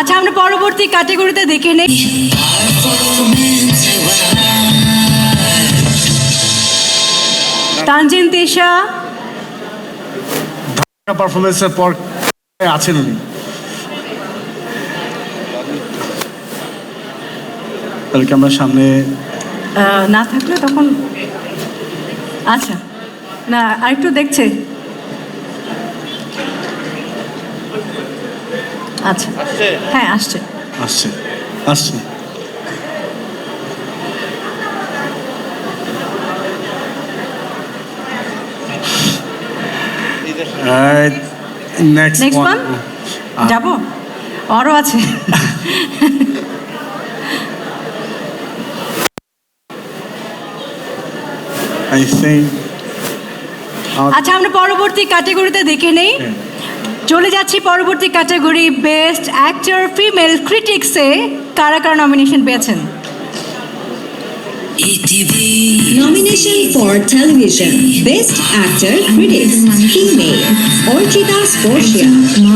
আচ্ছা আমরা পরবর্তী ক্যাটাগরিতে দেখে নেই। তানজিন তিশা। পারফরমেন্সের পর আছেন উনি? তাহলে আমরা সামনে না থাকলে তখন আচ্ছা না আরেকটু দেখছে। আচ্ছা। হ্যাঁ আসছে। আসছে আসছে। নেক্সট নেক্সট ওয়ান যাব? আরও আছে। আই আচ্ছা আমরা পরবর্তী ক্যাটাগরিতে দেখে নেই। চলে যাচ্ছি পরবর্তী ক্যাটাগরি বেস্ট অ্যাক্টর ফিমেল ক্রিটিক্সে কারা কারা নমিনেশন পেয়েছেন Nomination for Television Best Actor Critics Female Orchida Scorsia